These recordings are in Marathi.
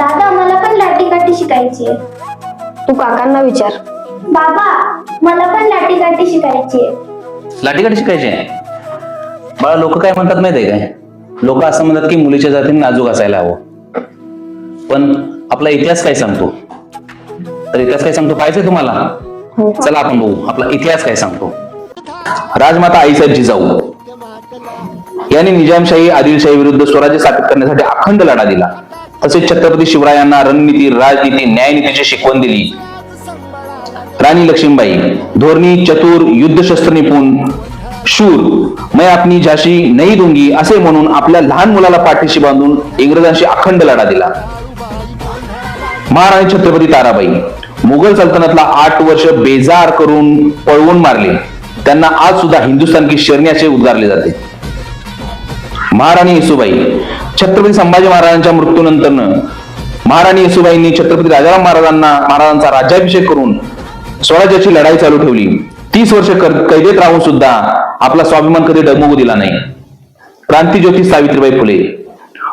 दादा मला पण लाठी काठी शिकायची आहे. तू काकांना विचार. बाबा मला पण लाठी काठी शिकायची आहे. लाठीकाठी शिकायची आहे? बाळा लोक काय म्हणतात माहितीये काय? लोक असं म्हणतात की मुलीच्या जातीने नाजूक असायला हवं. पण आपला इतिहास काय सांगतो? तर इतिहास काय सांगतो? पाहिजे तुम्हाला? हो. चला आपण बघू. आपला इतिहास काय सांगतो? राजमाता आईसाहेब जिजाऊ यांनी निजामशाही आदिलशाही विरुद्ध स्वराज्य स्थापित करण्यासाठी अखंड लढा दिला. तसेच छत्रपती शिवरायांना रणनीती राजनीती न्यायनीतीची शिकवण दिली. राणी लक्ष्मीबाई धोरणी चतुर युद्धशस्त्र निपुण शूर मैं आपली झाशी नाही दुंगी असे म्हणून आपल्या लहान मुलाला पाठीशी बांधून इंग्रजांशी अखंड लढा दिला. महाराणी छत्रपती ताराबाई मुघल सल्तनतला आठ वर्ष बेजार करून पळवून मारले. त्यांना आज सुद्धा हिंदुस्थान की शरण्याचे उद्गारले जाते. महाराणी येसुबाई. छत्रपती संभाजी महाराजांच्या मृत्यूनंतर महाराणी येसुबाईंनी छत्रपती राजाराम महाराजांना महाराजांचा राज्याभिषेक करून स्वराज्याची लढाई चालू ठेवली. तीस वर्ष कैदेत राहून सुद्धा आपला स्वाभिमान कधी डगमगू दिला नाही. क्रांती ज्योती सावित्रीबाई फुले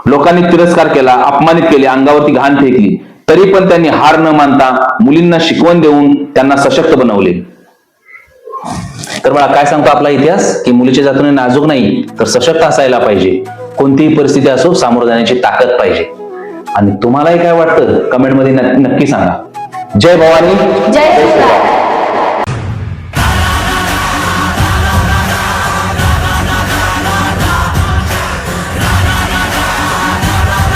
लोकांनी तिरस्कार केला अपमानित केले अंगावरती घाण फेकली. तरी पण त्यांनी हार न मानता मुलींना शिकवण देऊन त्यांना सशक्त बनवले. तर मला काय सांगतो आपला इतिहास? की मुलीच्या जातीने नाजूक नाही तर सशक्त असायला पाहिजे. कोणतीही परिस्थिती असो सामोरं जाण्याची ताकद पाहिजे. आणि तुम्हालाही काय वाटतं? कमेंटमध्ये नक्की सांगा. जय भवानी. जय